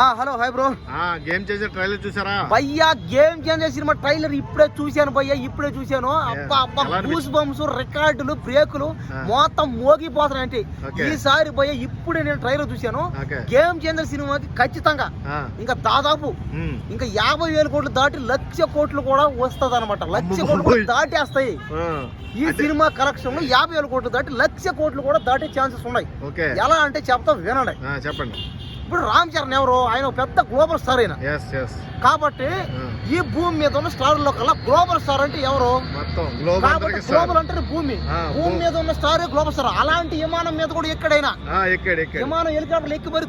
ఆ hello hi bro. Game చేసే trailer చూసారా? భయ్యా గేమ్ చేంజర్ సినిమా ట్రైలర్ ఇప్పుడే చూశాను భయ్యా ఇప్పుడే చూశాను. అబ్బా అబ్బా? గూస్ బంప్స్ రికార్డులు బ్రేకులు. మొత్తం మోగిపోతున్నాయంటే ఓకే. ఈసారి భయ్యా ఇప్పుడే నేను ట్రైలర్ చూశాను. గేమ్ చేంజర్ సినిమాకి ఖచ్చితంగా. ఇంకా దాదాపు ఇంకా యాభై వేల కోట్లు దాటి లక్ష కోట్లు కూడా వస్తుంది అనమాట లక్ష కోట్లు. దాటేస్తాయి. ఈ సినిమా కలెక్షన్లో యాభై వేల కోట్లు దాటి లక్ష కోట్లు కూడా దాటే ఛాన్సెస్ ఉన్నాయి. ఎలా అంటే చెప్తా వినండి. చెప్పండి. ఇప్పుడు రామ్ చరణ్ ఎవరు? ఆయన పెద్ద గ్లోబల్ స్టార్ అయిన. ఎస్ ఎస్ కాబట్టి ఈ భూమి మీద ఉన్న స్టార్లో కల్లా గ్లోబల్ స్టార్ అంటే ఎవరు? కాబట్టి గ్లోబల్ అంటే భూమి. భూమి మీద ఉన్న స్టార్ గ్లోబల్ స్టార్. అలాంటి విమానం మీద కూడా ఎక్కడైనా? ఎక్కడ ఎక్కడ? విమానం హెలికాప్టర్ ఎక్కి మరి.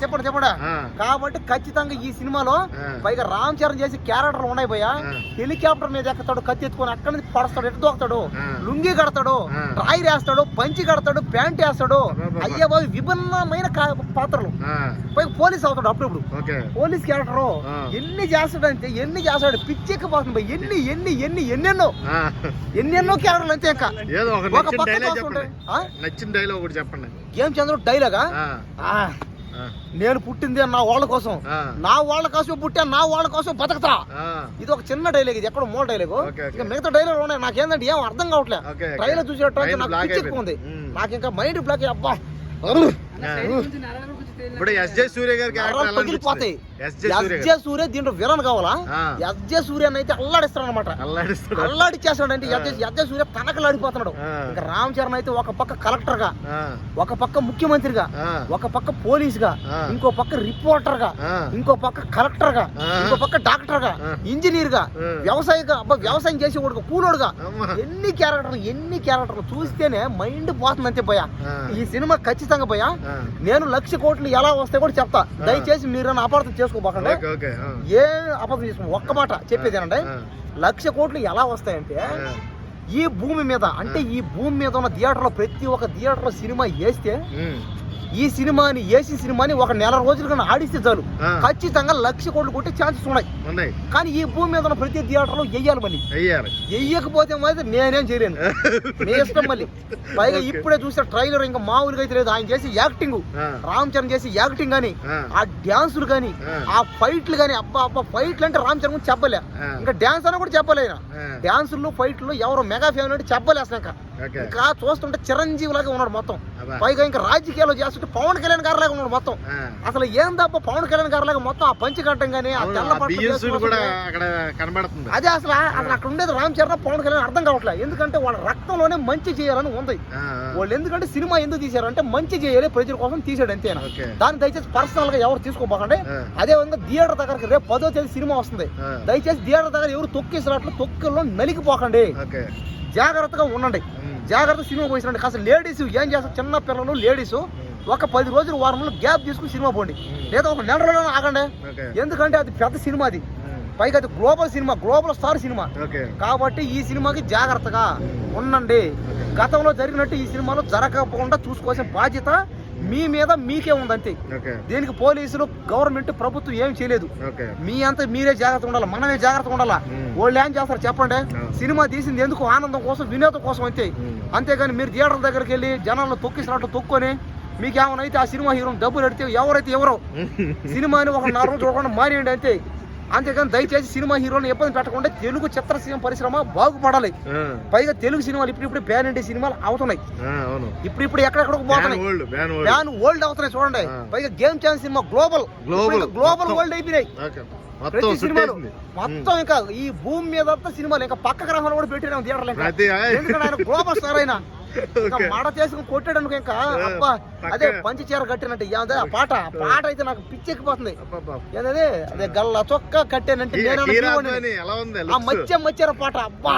చెప్పండి చెప్పండి. కాబట్టి ఖచ్చితంగా ఈ సినిమాలో పైగా రామ్ చరణ్ చేసి క్యారెక్టర్లు ఉన్నాయి ఆ. హెలికాప్టర్ మీద ఎక్కుతాడు కత్తి ఎత్తుకొని అక్కడి నుంచి పడతాడు ఎటు దూకుతాడు. లుంగి కడతాడు ఆ. ట్రాయర్ వేస్తాడు పంచి కడతాడు ప్యాంట్ వేస్తాడు. అయ్యే బాబు విభిన్నమైన పాత్రలు. పైగా పోలీస్ అవుతాడు అప్పుడప్పుడు. Police character. ఎన్ని చేస్తాడంటే ఎన్ని చేస్తాడు? పిచ్చెక్కిపోతుంది భయ్. ఎన్ని ఎన్ని ఎన్ని ఎన్నెన్నో. ఎన్నెన్నో క్యారెక్టర్లు అంతే ఇంకా. ఒక నచ్చిన పక్క డైలాగ్? నచ్చిన ఒకటి చెప్పండి. గేమ్ చంద్రుడు? డైలాగా నేను పుట్టింది నా వాళ్ళ కోసం. నా వాళ్ళ కోసం పుట్టా నా వాళ్ళ కోసం బతకతా. ఇది ఒక చిన్న డైలాగ్ ఇది ఎక్కడ మూల డైలాగ్. ఇక మిగతా డైలాగ్ ఉన్నాయి. నాకేందంటే ఏం అర్థం కావట్లే. ట్రైలర్ చూసేటట్టు నాకు block పిచ్చి ఎక్కువ ఉంది. నాకు ఇంకా మైండ్ బ్లాక్ అబ్బా. ఇప్పుడు ఎస్జే సూర్య గారి నరాలు క్యారెక్టర్ ఎలా పగిలిపోతాయి. ఎస్జే సూర్య దీంట్లో విలన్ కావాలా. ఎస్జే సూర్య అయితే అల్లాడిస్తాడు అనమాట అల్లాడి చేస్తాడంటే ఆ. ఎస్జే సూర్య తనకలాడిపోతున్నాడు. ఇంకా రామ్ చరణ్ అయితే ఒక పక్క కలెక్టర్గా ఒక పక్క ముఖ్యమంత్రిగా ఒక పక్క పోలీస్గా. ఇంకో పక్క రిపోర్టర్గా ఇంకో పక్క కలెక్టర్గా. ఇంకో పక్క డాక్టర్గా. ఇంజనీర్గా ఆ. వ్యవసాయగా అబ్బా వ్యవసాయం చేసేవాడు కూలోడుగా. ఎన్ని క్యారెక్టర్లు ఎన్ని క్యారెక్టర్లు చూస్తేనే మైండ్ పోతుంది అంతే ఆ. ఈ సినిమా ఖచ్చితంగా ఆ. నేను లక్ష కోట్లు ఎలా వస్తాయి కూడా చెప్తా దయచేసి మీరు అపార్థం చేసుకోబాకండి. ఏ అబద్ధం ఒక్క మాట చెప్పేదేనండి ఆ. లక్ష కోట్లు ఎలా వస్తాయంటే. ఈ భూమి మీద అంటే ఈ భూమి మీద ఉన్న థియేటర్లో ప్రతి ఒక్క థియేటర్లో సినిమా వేస్తే. ఈ సినిమాని వేసిన సినిమాని ఒక నెల రోజులు కన్నా ఆడిస్తే చాలు. ఖచ్చితంగా లక్ష కోట్లు కొట్టే ఛాన్సెస్ ఉన్నాయి కానీ ఈ భూమి మీద ఉన్న ప్రతి థియేటర్లో వెయ్యాలి మళ్ళీ వెయ్యకపోతే మాత్రం నేనేం చేయలేను మీ ఇష్టం మళ్ళీ పైగా. ఇప్పుడే చూసే ట్రైలర్ ఇంకా మామూలుగా అయితే లేదు ఆయన చేసి యాక్టింగ్. రామ్ చరణ్ చేసి యాక్టింగ్ కానీ ఆ. డ్యాన్సులు కానీ ఆ. ఫైట్లు కానీ అబ్బా అబ్బా ఫైట్లు అంటే రామ్ చరణ్ చెప్పలే. ఇంకా డ్యాన్స్ అని కూడా చెప్పలే ఆయన ఆ. డ్యాన్సులు ఫైట్లు ఎవరు మెగా ఫ్యామిలీ అంటే చెప్పలేసిన ఇంకా చూస్తుంటే చిరంజీవి లాగా ఉన్నాడు మొత్తం. పైగా ఇంకా రాజకీయాలు చేస్తుంటే పవన్ కళ్యాణ్ గారి లాగా ఉన్నాడు మొత్తం. అసలు ఏం తప్ప పవన్ కళ్యాణ్ గారి లాగా మొత్తం ఆ పంచి కట్టం కానీ ఆ తెల్ల కనబడుతుంది. అదే అసలు అసలు అక్కడ ఉండేది రామ్ చరణ్ పవన్ కళ్యాణ్ అర్థం కావట్లేదు ఎందుకంటే వాళ్ళ రక్తంలోనే మంచి చేయాలని ఉంది. వాళ్ళు ఎందుకంటే సినిమా ఎందుకు తీశారంటే మంచి చేయాలి ప్రజల కోసం తీసాడు అంతేనా దాన్ని దయచేసి పర్సనల్గా ఎవరు తీసుకోబాకండి ఆ. అదే విధంగా థియేటర్ దగ్గరికి రేపు పదో తేదీ సినిమా వస్తుంది. దయచేసి థియేటర్ దగ్గర ఎవరు తొక్కేసినట్లు తొక్కల్లో నలిగిపోకండి. జాగ్రత్తగా ఉండండి. జాగ్రత్త సినిమా పోయినండి కాస్త లేడీస్ ఏం చేస్తారు? చిన్న పిల్లలు లేడీస్ ఒక పది రోజులు వారంలో గ్యాప్ తీసుకుని సినిమా పోండి. లేదా ఒక నెల రోజులు ఆగండి. ఎందుకంటే అది పెద్ద సినిమా అది. పైగా అది global cinema global star cinema. కాబట్టి ఈ సినిమాకి జాగ్రత్తగా ఉండండి. గతంలో జరిగినట్టు ఈ సినిమాలో జరగకుండా చూసుకోవాల్సిన బాధ్యత మీ మీద మీకే ఉంది అంతే దీనికి పోలీసులు గవర్నమెంట్ ప్రభుత్వం ఏం చేయలేదు. మీ అంతా మీరే జాగ్రత్త ఉండాలి? మనమే జాగ్రత్తగా ఉండాలా. వాళ్ళు ఏం చేస్తారు చెప్పండి. సినిమా తీసింది ఎందుకు? ఆనందం కోసం వినోదం కోసం అంతే. అంతేగాని మీరు థియేటర్ దగ్గరికి వెళ్ళి జనాలను తొక్కిసినట్టు తొక్కొని మీకు ఏమైనా అయితే ఆ సినిమా హీరో డబ్బులు అడితే ఎవరైతే ఎవరో సినిమాని ఒక నాలుగు రోజులు చూడకుండా మానేయండి అంతే. అంతేగాని దయచేసి సినిమా హీరోని ఇబ్బంది పెట్టకుండా తెలుగు చిత్రసీమ పరిశ్రమ బాగుపడాలి. పైగా తెలుగు సినిమాలు ఇప్పుడు ఇప్పుడు ప్యాన్ ఇండియా సినిమాలు అవుతున్నాయి. ఇప్పుడు ఇప్పుడు ఎక్కడెక్కడికి బ్యాన్ పోతున్నాయి. బ్యాన్ వరల్డ్ అవుతున్నాయి చూడండి. పైగా game chance cinema global. Global మొత్తం. వరల్డ్ అయిపోయినాయి. మొత్తం సినిమాలు మొత్తం ఇంకా ఈ భూమి మీద అంతా సినిమాలు ఇంకా పక్క గ్రహాలు కూడా పెట్టినాం థియేటర్లు ఎందుకంటే ఆయన గ్లోబల్ స్టార్ అయినా. మాడ చేసుకుని కొట్టాడు ఇంకా అబ్బా. అదే పంచి చీర కట్టినట్టు. ఏందే ఆ పాట పాట అయితే నాకు పిచ్చెక్కిపోతుంది. ఏంటది? అదే గల్ల చొక్క కట్టానంటే ఆ? మధ్య మధ్యర పాట అబ్బా.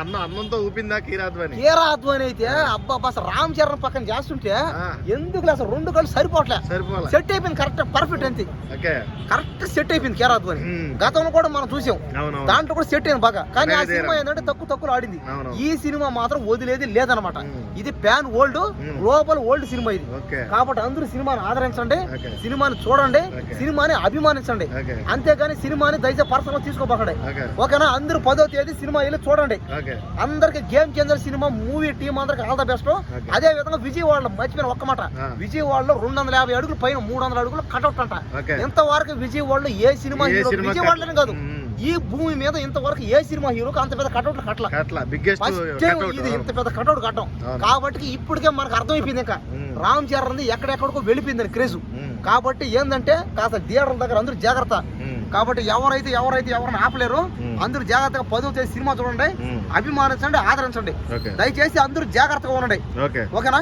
అన్నం అన్నంతో ఊపిందా కీరాధ్వని? కీరా అద్వాని అయితే అబ్బా అసలు రామ్ చరణ్ పక్కన చేస్తుంటే. ఎందుకు అసలు రెండు కళ్ళు సరిపోవట్లే. సరిపోలే. సెట్ అయిపోయింది కరెక్ట్ పర్ఫెక్ట్ అంతే. ఓకే. కరెక్ట్ సెట్ అయిపోయింది కీరా అద్వాని ఉమ్. గతంలో కూడా మనం చూసాం. దాంట్లో కూడా సెట్ అయింది బాగా. కానీ ఆ సినిమా. ఏంటంటే తక్కువ తక్కువ ఆడింది. ఈ సినిమా మాత్రం వదిలేది లేదనమాట. ఇది pan world. Global world cinema ఇది. కాబట్టి అందరూ సినిమాని ఆదరించండి. సినిమాని చూడండి. సినిమాని అభిమానించండి. అంతేగాని సినిమాని దయచేసి పర్సనల్ తీసుకోబాకండి ఓకే. ఓకేనా? అందరూ పదో తేదీ సినిమా వెళ్ళి చూడండి. అందరికి game changer cinema movie team అందరికి ఆల్ ద బెస్ట్. అదే విధంగా విజయవాడలో మర్చిపోయిన ఒక్క మాట. విజయవాడలో రెండు వందల యాభై అడుగులు పైన మూడు వందల అడుగులు కటౌట్ అంట. ఇంతవరకు విజయవాడలో ఏ సినిమా విజయవాడలోనే కాదు. ఈ భూమి మీద ఇంతవరకు ఏ సినిమా హీరోకి అంత పెద్ద కటౌట్లు. కట్టల. ఇది ఇంత పెద్ద కటౌట్ కట్టం. కాబట్టి ఇప్పటికే మనకు అర్థమైపోయింది ఇంకా. రామ్ చరణ్ ఎక్కడెక్కడికో వెళ్ళిపోయింది క్రేజు. కాబట్టి ఏంటంటే కాస్త థియేటర్ల దగ్గర అందరూ జాగ్రత్త. కాబట్టి ఎవరైతే ఎవరైతే ఎవరిని ఆపలేరు. అందరూ జాగ్రత్తగా పదో తేదీ సినిమా చూడండి. అభిమానించండి ఆదరించండి. దయచేసి అందరూ జాగ్రత్తగా ఉండండి. ఓకే. ఓకేనా?